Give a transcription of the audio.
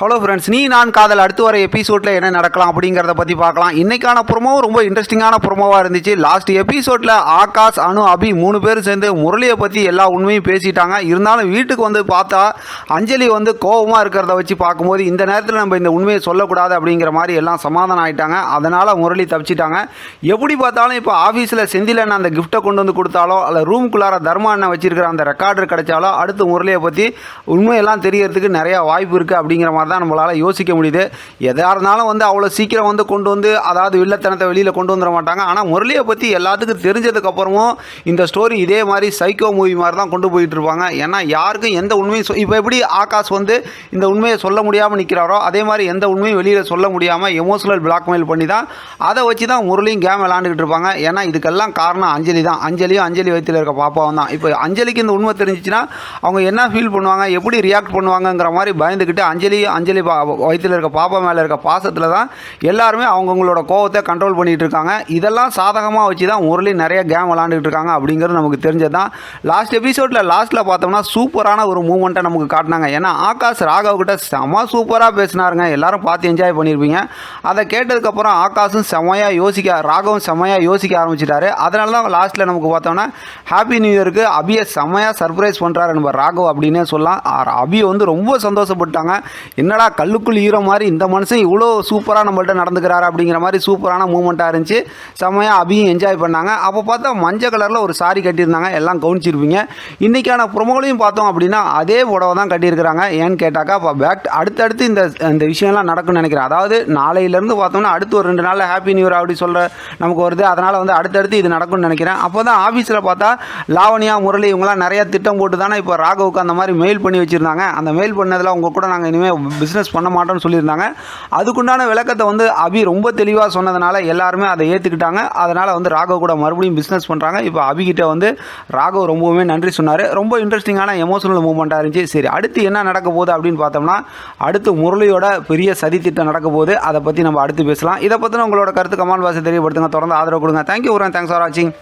Hello friends நீ நான் காதல். அடுத்து வர எபிசோடில் என்ன நடக்கலாம் அப்படிங்கிறத பற்றி பார்க்கலாம். இன்றைக்கான ப்ரோமோவும் ரொம்ப இன்ட்ரெஸ்டிங்கான ப்ரோமோவாக இருந்துச்சு. லாஸ்ட் எபிசோடில் ஆகாஷ் அனு அபி மூணு பேர் சேர்ந்து முரளியை பற்றி எல்லா உண்மையும் பேசிட்டாங்க. இருந்தாலும் வீட்டுக்கு வந்து பார்த்தா அஞ்சலி வந்து கோபமாக இருக்கிறத வச்சு பார்க்கும்போது இந்த நேரத்தில் நம்ம இந்த உண்மையை சொல்லக்கூடாது அப்படிங்கிற மாதிரி எல்லாம் சமாதானம் ஆகிட்டாங்க அதனால் முரளி தப்பிச்சிட்டாங்க. எப்படி பார்த்தாலும் இப்போ ஆஃபீஸில் செந்திலன் அந்த கிஃப்ட்டை கொண்டு வந்து கொடுத்தாலோ அல்ல ரூம்குள்ளார தர்மா அண்ணன் வச்சிருக்கிற அந்த ரெக்கார்டர் கிடைச்சாலோ அடுத்து முரளியை பற்றி உண்மையெல்லாம் தெரியறதுக்கு நிறையா வாய்ப்பு இருக்குது அப்படிங்கிற மாதிரி தான் நம்மளால் யோசிக்க முடியுது. எதாக இருந்தாலும் வந்து அவ்வளோ சீக்கிரம் வந்து கொண்டு வந்து அதாவது வில்லத்தனத்தை வெளியில் கொண்டு வந்துட மாட்டாங்க. ஆனால் முரளியை பற்றி எல்லாத்துக்கும் தெரிஞ்சதுக்கப்புறமும் இந்த ஸ்டோரி இதே மாதிரி சைக்கோ மூவி மாதிரி தான் கொண்டு போயிட்டு இருப்பாங்க. ஏன்னா யாருக்கும் எந்த உண்மையும் இப்போ எப்படி ஆகாஷ் வந்து இந்த உண்மையை சொல்ல முடியாமல் நிற்கிறாரோ அதே மாதிரி எந்த உண்மையும் வெளியில் சொல்ல முடியாமல் எமோஷனல் பிளாக்மெயில் பண்ணி தான் அதை வச்சு தான் முரளியும் கேம் விளாண்டுக்கிட்டு இருப்பாங்க. ஏன்னா இதுக்கெல்லாம் காரணம் அஞ்சலி தான். அஞ்சலியும் அஞ்சலி வயிற்றில் இருக்க பாப்பாவும் தான். இப்போ அஞ்சலிக்கு இந்த உண்மை தெரிஞ்சிச்சுன்னா அவங்க என்ன ஃபீல் பண்ணுவாங்க எப்படி ரியாக்ட் பண்ணுவாங்கங்கிற மாதிரி பயந்துக்கிட்டு அஞ்சலி அஞ்சலி பா வயிற்றில் இருக்க பாப்பா மேலே இருக்க பாசத்தில் தான் எல்லாருமே அவங்கவுங்களோட கோவத்தை கண்ட்ரோல் பண்ணிகிட்டு இருக்காங்க இதெல்லாம் சாதகமாக வச்சு தான் முரளி நிறைய கேம் விளாண்டுக்கிட்டு இருக்காங்க அப்படிங்கிறது நமக்கு தெரிஞ்சது தான் லாஸ்ட் எபிசோடில் லாஸ்ட்டில் பார்த்தோம்னா சூப்பரான ஒரு மூமெண்ட்டை நமக்கு காட்டினாங்க. ஏன்னா ஆகாஷ் ராகவ் கிட்ட செம சூப்பராக பேசினாருங்க. எல்லாரும் பார்த்து என்ஜாய் பண்ணியிருப்பீங்க அதை கேட்டதுக்கப்புறம் ஆகாஷும் செமையாக யோசிக்க ராகவும் செமையாக யோசிக்க ஆரம்பிச்சிட்டாரு. அதனால தான் லாஸ்ட்டில் நமக்கு பார்த்தோம்னா ஹாப்பி நியூ இயருக்கு அபியை செமையாக சர்ப்ரைஸ் பண்ணுறாரு நம்ம ராகவ் அப்படின்னே சொல்லலாம். அபி வந்து ரொம்ப சந்தோஷப்பட்டாங்க. என்னடா கல்லுக்குள் ஈர மாதிரி இந்த மனுஷன் இவ்வளோ சூப்பராக நம்மள்ட்ட நடந்துக்கிறாரு அப்படிங்கிற மாதிரி சூப்பரான மூமெண்ட்டாக இருந்துச்சு. செமையாக அபியும் என்ஜாய் பண்ணாங்க. அப்போ பார்த்தா மஞ்சள் கலரில் ஒரு சாரி கட்டியிருந்தாங்க. எல்லாம் கவனிச்சிருப்பீங்க இன்றைக்கான ப்ரொமோலையும் பார்த்தோம் அப்படின்னா அதே புடவை தான் கட்டியிருக்கிறாங்க. ஏன்னு கேட்டாக்கா அப்போ பேக் அடுத்தடுத்து இந்த இந்த விஷயம்லாம் நடக்கும்னு நினைக்கிறேன். அதாவது நாளையிலேருந்து பார்த்தோம்னா அடுத்து ஒரு ரெண்டு நாளில் ஹாப்பி நியூ இயர் அப்படி சொல்கிற நமக்கு வருது. அதனால் வந்து அடுத்தடுத்து இது நடக்கும்னு நினைக்கிறேன். அப்போ தான் ஆஃபீஸில் பார்த்தா லாவணியா முரளி இவங்களாம் நிறைய திட்டம் போட்டு தானே இப்போ ராகவுக்கு அந்த மாதிரி மெயில் பண்ணி வச்சுருந்தாங்க. அந்த மெயில் பண்ணதில் அவங்க கூட நாங்கள் இனிமேல் பிஸ்னஸ் பண்ண மாட்டோம்னு சொல்லியிருந்தாங்க. அதுக்குண்டான விளக்கத்தை வந்து அபி ரொம்ப தெளிவாக சொன்னதுனால எல்லாருமே அதை ஏற்றுக்கிட்டாங்க அதனால் வந்து ராகவ் கூட மறுபடியும் பிஸ்னஸ் பண்ணுறாங்க இப்போ அபிகிட்ட வந்து ராகவ் ரொம்பவுமே நன்றி சொன்னார். ரொம்ப இன்ட்ரெஸ்டிங்கான எமோஷனல் மூமெண்ட்டாக இருந்துச்சு. சரி அடுத்து என்ன நடக்க போகுது அப்படின்னு பார்த்தோம்னா அடுத்து முரளியோட பெரிய சதி திட்டம் நடக்க போகுது. அதை பற்றி நம்ம அடுத்து பேசலாம். இதை பற்றின உங்களோட கருத்து கமால் வாசி தெரியப்படுத்துங்க. தொடர்ந்து ஆதரவு கொடுங்க. தேங்க்யூ தேங்க்ஸ் ஃபார் வாட்சிங்